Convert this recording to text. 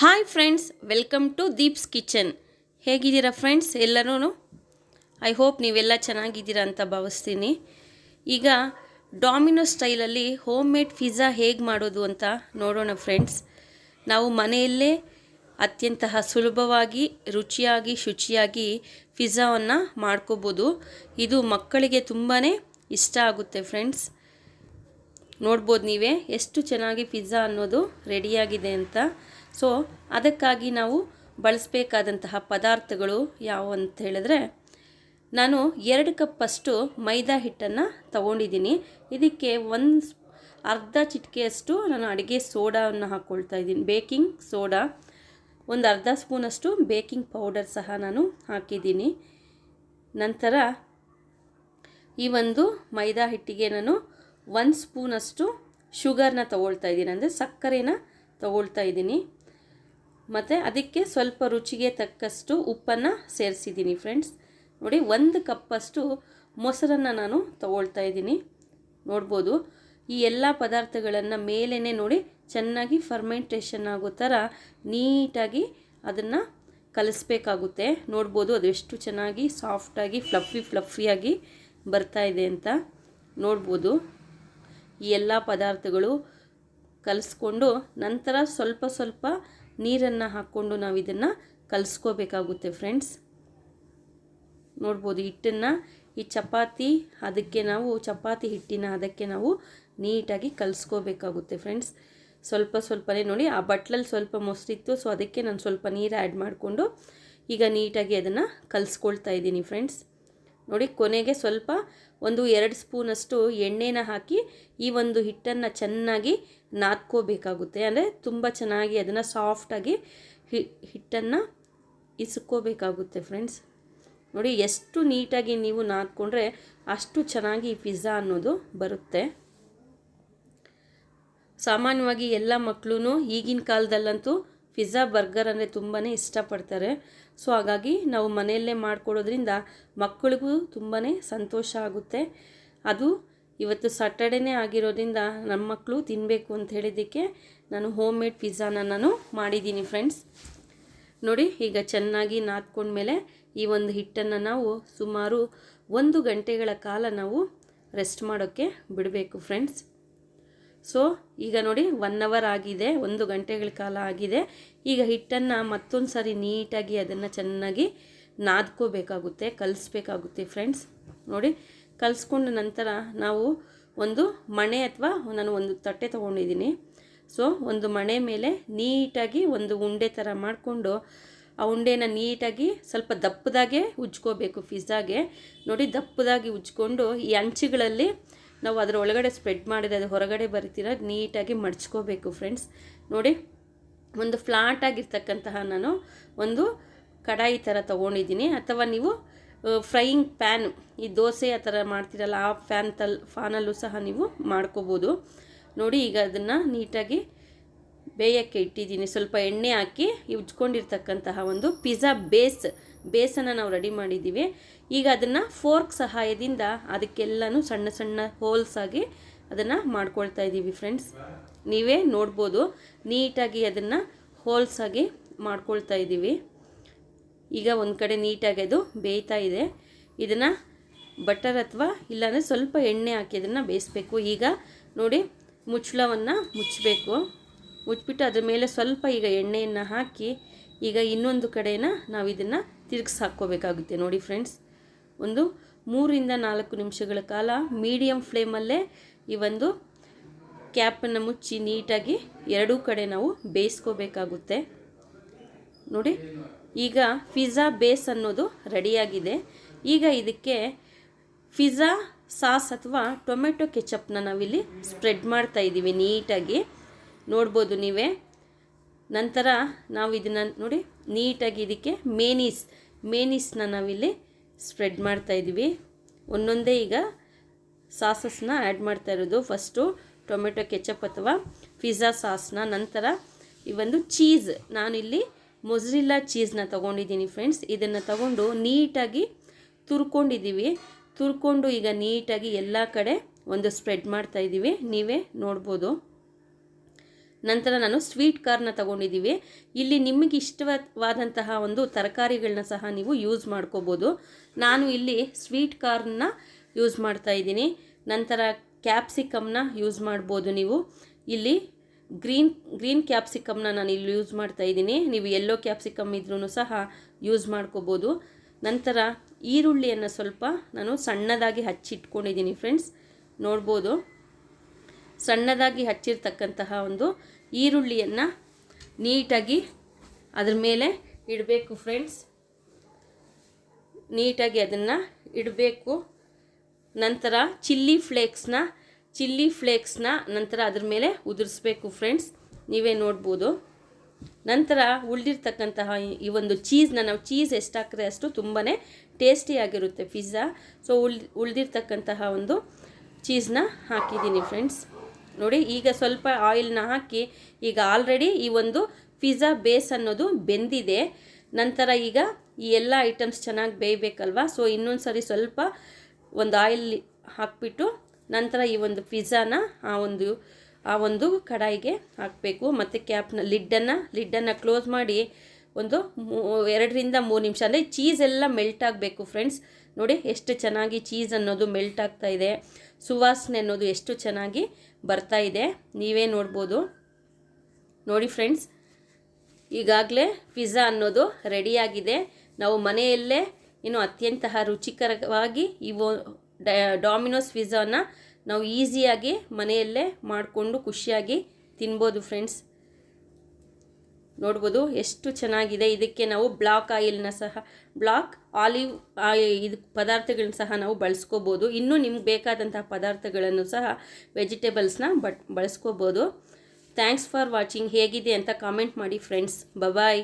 Hi friends welcome to Deeps kitchen ಹೇಗಿದ್ದೀರಾ friends ಎಲ್ಲರೂ I hope ನೀವೆಲ್ಲ ಚೆನ್ನಾಗಿದ್ದೀರಾ ಅಂತ ಭಾವಿಸ್ತೀನಿ. ಈಗ ಡಾಮಿನೋ ಸ್ಟೈಲಲ್ಲಿ ಹೋಮ್ ಮೇಡ್ ಪಿಜ್ಜಾ ಹೇಗೆ ಮಾಡೋದು ಅಂತ ನೋಡೋಣ ಫ್ರೆಂಡ್ಸ್ ನಾವು ಮನೆಯಲ್ಲೇ ಅತ್ಯಂತ ಸುಲಭವಾಗಿ, ರುಚಿಯಾಗಿ, ಶುಚಿಯಾಗಿ ಪಿಜ್ಜಾವನ್ನು ಮಾಡ್ಕೋಬೋದು. ಇದು ಮಕ್ಕಳಿಗೆ ತುಂಬಾ ಇಷ್ಟ ಆಗುತ್ತೆ ಫ್ರೆಂಡ್ಸ್ ನೋಡ್ಬೋದು ನೀವೇ, ಎಷ್ಟು ಚೆನ್ನಾಗಿ ಪಿಜ್ಜಾ ಅನ್ನೋದು ರೆಡಿಯಾಗಿದೆ ಅಂತ. ಸೊ ಅದಕ್ಕಾಗಿ ನಾವು ಬಳಸಬೇಕಾದಂತಹ ಪದಾರ್ಥಗಳು ಯಾವುವು ಅಂತ ಹೇಳಿದ್ರೆ, ನಾನು ಎರಡು ಕಪ್ಪಷ್ಟು ಮೈದಾ ಹಿಟ್ಟನ್ನು ತಗೊಂಡಿದ್ದೀನಿ. ಇದಕ್ಕೆ ಒಂದು ಅರ್ಧ ಚಿಟಿಕೆಯಷ್ಟು ನಾನು ಅಡುಗೆ ಸೋಡಾವನ್ನು ಹಾಕ್ಕೊಳ್ತಾ ಇದ್ದೀನಿ. ಬೇಕಿಂಗ್ ಸೋಡಾ, ಒಂದು ಅರ್ಧ ಸ್ಪೂನಷ್ಟು ಬೇಕಿಂಗ್ ಪೌಡರ್ ಸಹ ನಾನು ಹಾಕಿದ್ದೀನಿ. ನಂತರ ಈ ಒಂದು ಮೈದಾ ಹಿಟ್ಟಿಗೆ ನಾನು ಒಂದು ಸ್ಪೂನಷ್ಟು ಶುಗರ್ನ ತಗೊಳ್ತಾ ಇದ್ದೀನಿ. ಅಂದರೆ ಸಕ್ಕರೆನ ತಗೊಳ್ತಾ ಇದ್ದೀನಿ. ಮತ್ತು ಅದಕ್ಕೆ ಸ್ವಲ್ಪ ರುಚಿಗೆ ತಕ್ಕಷ್ಟು ಉಪ್ಪನ್ನು ಸೇರಿಸಿದ್ದೀನಿ ಫ್ರೆಂಡ್ಸ್ ನೋಡಿ, ಒಂದು ಕಪ್ಪಷ್ಟು ಮೊಸರನ್ನು ನಾನು ತಗೊಳ್ತಾ ಇದ್ದೀನಿ. ನೋಡ್ಬೋದು, ಈ ಎಲ್ಲ ಪದಾರ್ಥಗಳನ್ನು ಮೇಲೇ ನೋಡಿ ಚೆನ್ನಾಗಿ ಫರ್ಮೆಂಟೇಷನ್ ಆಗೋ ಥರ ನೀಟಾಗಿ ಅದನ್ನು ಕಲಿಸ್ಬೇಕಾಗುತ್ತೆ. ನೋಡ್ಬೋದು, ಅದು ಎಷ್ಟು ಚೆನ್ನಾಗಿ ಸಾಫ್ಟಾಗಿ ಫ್ಲಫಿ ಫ್ಲಫಿಯಾಗಿ ಬರ್ತಾ ಇದೆ ಅಂತ. ನೋಡ್ಬೋದು, ಈ ಎಲ್ಲ ಪದಾರ್ಥಗಳು ಕಲಿಸ್ಕೊಂಡು ನಂತರ ಸ್ವಲ್ಪ ಸ್ವಲ್ಪ ನೀರನ್ನು ಹಾಕ್ಕೊಂಡು ನಾವು ಇದನ್ನು ಕಲಿಸ್ಕೋಬೇಕಾಗುತ್ತೆ ಫ್ರೆಂಡ್ಸ್ ನೋಡ್ಬೋದು, ಹಿಟ್ಟನ್ನು ಈ ಚಪಾತಿ, ಅದಕ್ಕೆ ನಾವು ಚಪಾತಿ ಹಿಟ್ಟಿನ ಅದಕ್ಕೆ ನಾವು ನೀಟಾಗಿ ಕಲಿಸ್ಕೋಬೇಕಾಗುತ್ತೆ ಫ್ರೆಂಡ್ಸ್ ಸ್ವಲ್ಪ ಸ್ವಲ್ಪನೇ ನೋಡಿ, ಆ ಬಟ್ಲಲ್ಲಿ ಸ್ವಲ್ಪ ಮೊಸರಿತ್ತು ಸೊ ಅದಕ್ಕೆ ನಾನು ಸ್ವಲ್ಪ ನೀರು ಆ್ಯಡ್ ಮಾಡಿಕೊಂಡು ಈಗ ನೀಟಾಗಿ ಅದನ್ನು ಕಲಿಸ್ಕೊಳ್ತಾ ಇದ್ದೀನಿ ಫ್ರೆಂಡ್ಸ್ ನೋಡಿ, ಕೊನೆಗೆ ಸ್ವಲ್ಪ ಒಂದು ಎರಡು ಸ್ಪೂನಷ್ಟು ಎಣ್ಣೆನ ಹಾಕಿ ಈ ಒಂದು ಹಿಟ್ಟನ್ನು ಚೆನ್ನಾಗಿ ನಾದ್ಕೋಬೇಕಾಗುತ್ತೆ. ಅಂದರೆ ತುಂಬ ಚೆನ್ನಾಗಿ ಅದನ್ನು ಸಾಫ್ಟಾಗಿ ಹಿ, ಹಿಟ್ಟನ್ನು ಇಸ್ಕೋಬೇಕಾಗುತ್ತೆ ಫ್ರೆಂಡ್ಸ್. ನೋಡಿ, ಎಷ್ಟು ನೀಟಾಗಿ ನೀವು ನಾದ್ಕೊಂಡ್ರೆ ಅಷ್ಟು ಚೆನ್ನಾಗಿ ಪಿಜ್ಜಾ ಅನ್ನೋದು ಬರುತ್ತೆ. ಸಾಮಾನ್ಯವಾಗಿ ಎಲ್ಲ ಮಕ್ಕಳು ಈಗಿನ ಕಾಲದಲ್ಲಂತೂ ಪಿಜ್ಜಾ, ಬರ್ಗರ್ ಅಂದರೆ ತುಂಬಾ ಇಷ್ಟಪಡ್ತಾರೆ. ಸೊ, ಹಾಗಾಗಿ ನಾವು ಮನೆಯಲ್ಲೇ ಮಾಡಿಕೊಡೋದ್ರಿಂದ ಮಕ್ಕಳಿಗೂ ತುಂಬಾ ಸಂತೋಷ ಆಗುತ್ತೆ. ಅದು ಇವತ್ತು ಸ್ಯಾಟರ್ಡೇನೇ ಆಗಿರೋದ್ರಿಂದ ನಮ್ಮ ಮಕ್ಕಳು ತಿನ್ನಬೇಕು ಅಂತ ಹೇಳಿದ್ದಕ್ಕೆ ನಾನು ಹೋಮ್ ಮೇಡ್ ಪಿಜ್ಜಾನ ನಾನು ಮಾಡಿದ್ದೀನಿ ಫ್ರೆಂಡ್ಸ್ ನೋಡಿ, ಈಗ ಚೆನ್ನಾಗಿ ನಾದ್ಕೊಂಡ್ಮೇಲೆ ಈ ಒಂದು ಹಿಟ್ಟನ್ನು ನಾವು ಸುಮಾರು ಒಂದು ಗಂಟೆಗಳ ಕಾಲ ನಾವು ರೆಸ್ಟ್ ಮಾಡೋಕ್ಕೆ ಬಿಡಬೇಕು ಫ್ರೆಂಡ್ಸ್ ಸೊ ಈಗ ನೋಡಿ ಒನ್ ಅವರ್ ಆಗಿದೆ, ಒಂದು ಗಂಟೆಗಳ ಕಾಲ ಆಗಿದೆ. ಈಗ ಹಿಟ್ಟನ್ನು ಮತ್ತೊಂದು ಸಾರಿ ನೀಟಾಗಿ ಅದನ್ನು ಚೆನ್ನಾಗಿ ನಾದ್ಕೋಬೇಕಾಗುತ್ತೆ, ಕಲಿಸ್ಬೇಕಾಗುತ್ತೆ ಫ್ರೆಂಡ್ಸ್ ನೋಡಿ, ಕಲಿಸ್ಕೊಂಡ ನಂತರ ನಾವು ಒಂದು ಮಣೆ ಅಥವಾ ನಾನು ಒಂದು ತಟ್ಟೆ ತೊಗೊಂಡಿದ್ದೀನಿ. ಸೊ ಒಂದು ಮಣೆ ಮೇಲೆ ನೀಟಾಗಿ ಒಂದು ಉಂಡೆ ಥರ ಮಾಡಿಕೊಂಡು ಆ ಉಂಡೆನ ನೀಟಾಗಿ ಸ್ವಲ್ಪ ದಪ್ಪದಾಗೆ ಉಜ್ಕೋಬೇಕು ಫಿಜ್ಜಾಗೆ ನೋಡಿ, ದಪ್ಪದಾಗಿ ಉಜ್ಕೊಂಡು ಈ ಅಂಚುಗಳಲ್ಲಿ ನಾವು ಅದರ ಒಳಗಡೆ ಸ್ಪ್ರೆಡ್ ಮಾಡಿದ್ರೆ ಅದು ಹೊರಗಡೆ ಬರ್ತೀರ, ನೀಟಾಗಿ ಮಡಚ್ಕೋಬೇಕು ಫ್ರೆಂಡ್ಸ್ ನೋಡಿ, ಒಂದು ಫ್ಲಾಟ್ ಆಗಿರ್ತಕ್ಕಂತಹ ನಾನು ಒಂದು ಕಡಾಯಿ ಥರ ತೊಗೊಂಡಿದ್ದೀನಿ. ಅಥವಾ ನೀವು ಫ್ರೈಯಿಂಗ್ ಪ್ಯಾನ್ ಈ ದೋಸೆ ಆ ಥರ ಮಾಡ್ತೀರಲ್ಲ, ಆ ಫ್ಯಾನ್ ತಲ್ ಫ್ಯಾನಲ್ಲೂ ಸಹ ನೀವು ಮಾಡ್ಕೋಬೋದು. ನೋಡಿ, ಈಗ ಅದನ್ನು ನೀಟಾಗಿ ಬೇಯಕ್ಕೆ ಇಟ್ಟಿದ್ದೀನಿ. ಸ್ವಲ್ಪ ಎಣ್ಣೆ ಹಾಕಿ ಉಜ್ಕೊಂಡಿರ್ತಕ್ಕಂತಹ ಒಂದು ಪಿಜ್ಜಾ ಬೇಸ್, ಬೇಸನ್ನು ನಾವು ರೆಡಿ ಮಾಡಿದ್ದೀವಿ. ಈಗ ಅದನ್ನು ಫೋರ್ಕ್ ಸಹಾಯದಿಂದ ಅದಕ್ಕೆಲ್ಲನೂ ಸಣ್ಣ ಸಣ್ಣ ಹೋಲ್ಸ್ ಆಗಿ ಅದನ್ನು ಮಾಡ್ಕೊಳ್ತಾ ಇದ್ದೀವಿ ಫ್ರೆಂಡ್ಸ್. ನೀವೇ ನೋಡ್ಬೋದು, ನೀಟಾಗಿ ಅದನ್ನು ಹೋಲ್ಸ್ ಆಗಿ ಮಾಡ್ಕೊಳ್ತಾ ಇದ್ದೀವಿ. ಈಗ ಒಂದು ಕಡೆ ನೀಟಾಗಿ ಅದು ಬೇಯ್ತಾ ಇದೆ. ಇದನ್ನು ಬಟರ್ ಅಥವಾ ಇಲ್ಲಾಂದರೆ ಸ್ವಲ್ಪ ಎಣ್ಣೆ ಹಾಕಿ ಅದನ್ನು ಬೇಯಿಸ್ಬೇಕು. ಈಗ ನೋಡಿ ಮುಚ್ಚಳವನ್ನು ಮುಚ್ಚಬೇಕು. ಮುಚ್ಚಿಬಿಟ್ಟು ಅದ್ರ ಮೇಲೆ ಸ್ವಲ್ಪ ಈಗ ಎಣ್ಣೆಯನ್ನು ಹಾಕಿ ಈಗ ಇನ್ನೊಂದು ಕಡೆನ ನಾವು ಇದನ್ನು ತಿರುಗಿಸಿ ಹಾಕ್ಕೋಬೇಕಾಗುತ್ತೆ. ನೋಡಿ ಫ್ರೆಂಡ್ಸ್, ಒಂದು ಮೂರಿಂದ ನಾಲ್ಕು ನಿಮಿಷಗಳ ಕಾಲ ಮೀಡಿಯಮ್ ಫ್ಲೇಮಲ್ಲೇ ಈ ಒಂದು ಕ್ಯಾಪನ್ನು ಮುಚ್ಚಿ ನೀಟಾಗಿ ಎರಡೂ ಕಡೆ ನಾವು ಬೇಯಿಸ್ಕೋಬೇಕಾಗುತ್ತೆ. ನೋಡಿ, ಈಗ ಪಿಜ್ಜಾ ಬೇಸ್ ಅನ್ನೋದು ರೆಡಿಯಾಗಿದೆ. ಈಗ ಇದಕ್ಕೆ ಪಿಜ್ಜಾ ಸಾಸ್ ಅಥವಾ ಟೊಮೆಟೊ ಕೆಚಪ್ನ ನಾವಿಲ್ಲಿ ಸ್ಪ್ರೆಡ್ ಮಾಡ್ತಾ ಇದ್ದೀವಿ ನೀಟಾಗಿ. ನೋಡ್ಬೋದು ನೀವೇ. ನಂತರ ನಾವು ಇದನ್ನು ನೋಡಿ, ನೀಟಾಗಿ ಇದಕ್ಕೆ ಮೇನೀಸ್, ಮೇನೀಸ್ನ ನಾವಿಲ್ಲಿ ಸ್ಪ್ರೆಡ್ ಮಾಡ್ತಾ ಇದ್ದೀವಿ. ಒಂದೊಂದೇ ಈಗ ಸಾಸಸ್ನ ಆ್ಯಡ್ ಮಾಡ್ತಾ ಇರೋದು. ಫಸ್ಟು ಟೊಮೆಟೊ, ಕೆಚಪ್ ಅಥವಾ ಪಿಜ್ಜಾ ಸಾಸ್ನ ನಂತರ ಈ ಒಂದು ಚೀಸ್. ನಾನಿಲ್ಲಿ ಮೊಸರಿಲ್ಲ ಚೀಸ್ನ ತೊಗೊಂಡಿದ್ದೀನಿ ಫ್ರೆಂಡ್ಸ್ ಇದನ್ನು ತಗೊಂಡು ನೀಟಾಗಿ ತುರ್ಕೊಂಡಿದ್ದೀವಿ. ತುರ್ಕೊಂಡು ಈಗ ನೀಟಾಗಿ ಎಲ್ಲ ಕಡೆ ಒಂದು ಸ್ಪ್ರೆಡ್ ಮಾಡ್ತಾ ಇದ್ದೀವಿ. ನೀವೇ ನೋಡ್ಬೋದು. ನಂತರ ನಾನು ಸ್ವೀಟ್ ಕಾರ್ನ ತಗೊಂಡಿದ್ದೀವಿ. ಇಲ್ಲಿ ನಿಮಗೆ ಇಷ್ಟವಾದಂತಹ ಒಂದು ತರಕಾರಿಗಳನ್ನ ಸಹ ನೀವು ಯೂಸ್ ಮಾಡ್ಕೋಬೋದು. ನಾನು ಇಲ್ಲಿ ಸ್ವೀಟ್ ಕಾರ್ನ ಯೂಸ್ ಮಾಡ್ತಾ ಇದ್ದೀನಿ. ನಂತರ ಕ್ಯಾಪ್ಸಿಕಮ್ನ ಯೂಸ್ ಮಾಡ್ಬೋದು ನೀವು. ಇಲ್ಲಿ ಗ್ರೀನ್ ಗ್ರೀನ್ ಕ್ಯಾಪ್ಸಿಕಮ್ನ ನಾನು ಇಲ್ಲಿ ಯೂಸ್ ಮಾಡ್ತಾ ಇದ್ದೀನಿ. ನೀವು ಎಲ್ಲೋ ಕ್ಯಾಪ್ಸಿಕಮ್ ಇದ್ರೂ ಸಹ ಯೂಸ್ ಮಾಡ್ಕೋಬೋದು. ನಂತರ ಈರುಳ್ಳಿಯನ್ನು ಸ್ವಲ್ಪ ನಾನು ಸಣ್ಣದಾಗಿ ಹಚ್ಚಿಟ್ಕೊಂಡಿದ್ದೀನಿ ಫ್ರೆಂಡ್ಸ್. ನೋಡ್ಬೋದು. ಸಣ್ಣದಾಗಿ ಹಚ್ಚಿರ್ತಕ್ಕಂತಹ ಒಂದು ಈರುಳ್ಳಿಯನ್ನು ನೀಟಾಗಿ ಅದ್ರ ಮೇಲೆ ಇಡಬೇಕು ಫ್ರೆಂಡ್ಸ್ ನೀಟಾಗಿ ಅದನ್ನು ಇಡಬೇಕು. ನಂತರ ಚಿಲ್ಲಿ ಫ್ಲೇಕ್ಸ್ನ ಚಿಲ್ಲಿ ಫ್ಲೇಕ್ಸ್ನ ನಂತರ ಅದ್ರ ಮೇಲೆ ಉದುರಿಸ್ಬೇಕು ಫ್ರೆಂಡ್ಸ್ ನೀವೇ ನೋಡ್ಬೋದು. ನಂತರ ಉಳಿದಿರ್ತಕ್ಕಂತಹ ಈ ಒಂದು ಚೀಸ್ನ ನಾವು ಚೀಸ್ ಎಷ್ಟು ಹಾಕಿದ್ರೆ ಅಷ್ಟು ತುಂಬಾ ಟೇಸ್ಟಿಯಾಗಿರುತ್ತೆ ಪಿಜ್ಜಾ ಸೊ ಉಳ್, ಉಳಿದಿರ್ತಕ್ಕಂತಹ ಒಂದು ಚೀಸ್ನ ಹಾಕಿದ್ದೀನಿ ಫ್ರೆಂಡ್ಸ್ ನೋಡಿ, ಈಗ ಸ್ವಲ್ಪ ಆಯಿಲ್ನ ಹಾಕಿ, ಈಗ ಆಲ್ರೆಡಿ ಈ ಒಂದು ಪಿಜ್ಜಾ ಬೇಸ್ ಅನ್ನೋದು ಬೆಂದಿದೆ. ನಂತರ ಈಗ ಈ ಎಲ್ಲ ಐಟಮ್ಸ್ ಚೆನ್ನಾಗಿ ಬೇಯಬೇಕಲ್ವ? ಸೊ ಇನ್ನೊಂದು ಸರಿ ಸ್ವಲ್ಪ ಒಂದು ಆಯಿಲ್ ಹಾಕ್ಬಿಟ್ಟು ನಂತರ ಈ ಒಂದು ಪಿಜ್ಜಾನ ಆ ಒಂದು ಆ ಒಂದು ಕಡಾಯಿಗೆ ಹಾಕಬೇಕು. ಮತ್ತು ಕ್ಯಾಪ್ನ ಲಿಡ್ಡನ್ನು ಲಿಡ್ಡನ್ನು ಕ್ಲೋಸ್ ಮಾಡಿ ಒಂದು ಮೂ, ಎರಡರಿಂದ ಮೂರು ನಿಮಿಷ, ಅಂದರೆ ಚೀಸ್ ಎಲ್ಲ ಮೆಲ್ಟ್ ಆಗಬೇಕು ಫ್ರೆಂಡ್ಸ್ ನೋಡಿ ಎಷ್ಟು ಚೆನ್ನಾಗಿ ಚೀಸ್ ಅನ್ನೋದು ಮೆಲ್ಟ್ ಆಗ್ತಾ ಇದೆ. ಸುವಾಸನೆ ಅನ್ನೋದು ಎಷ್ಟು ಚೆನ್ನಾಗಿ ಬರ್ತಾ ಇದೆ. ನೀವೇ ನೋಡ್ಬೋದು. ನೋಡಿ ಫ್ರೆಂಡ್ಸ್ ಈಗಾಗಲೇ ಪಿಜ್ಜಾ ಅನ್ನೋದು ರೆಡಿಯಾಗಿದೆ ನಾವು ಮನೆಯಲ್ಲೇ ಇನ್ನು ಅತ್ಯಂತ ರುಚಿಕರವಾಗಿ ಇವು ಡಾಮಿನೋಸ್ ಪಿಜ್ಜಾನ ನಾವು ಈಸಿಯಾಗಿ ಮನೆಯಲ್ಲೇ ಮಾಡಿಕೊಂಡು ಖುಷಿಯಾಗಿ ತಿನ್ಬೋದು ಫ್ರೆಂಡ್ಸ್ ನೋಡ್ಬೋದು ಎಷ್ಟು ಚೆನ್ನಾಗಿದೆ. ಇದಕ್ಕೆ ನಾವು ಬ್ಲಾಕ್ ಆಯಿಲ್ನ ಸಹ, ಬ್ಲಾಕ್ ಆಲಿವ್ ಇದು ಪದಾರ್ಥಗಳನ್ನ ಸಹ ನಾವು ಬಳಸ್ಕೋಬೋದು. ಇನ್ನೂ ನಿಮ್ಗೆ ಬೇಕಾದಂತಹ ಪದಾರ್ಥಗಳನ್ನು ಸಹ ವೆಜಿಟೇಬಲ್ಸ್ನ ಬಟ್, ಬಳಸ್ಕೋಬೋದು. Thanks for watching. ಹೇಗಿದೆ ಅಂತ ಕಾಮೆಂಟ್ ಮಾಡಿ ಫ್ರೆಂಡ್ಸ್. ಬಬಾಯ್.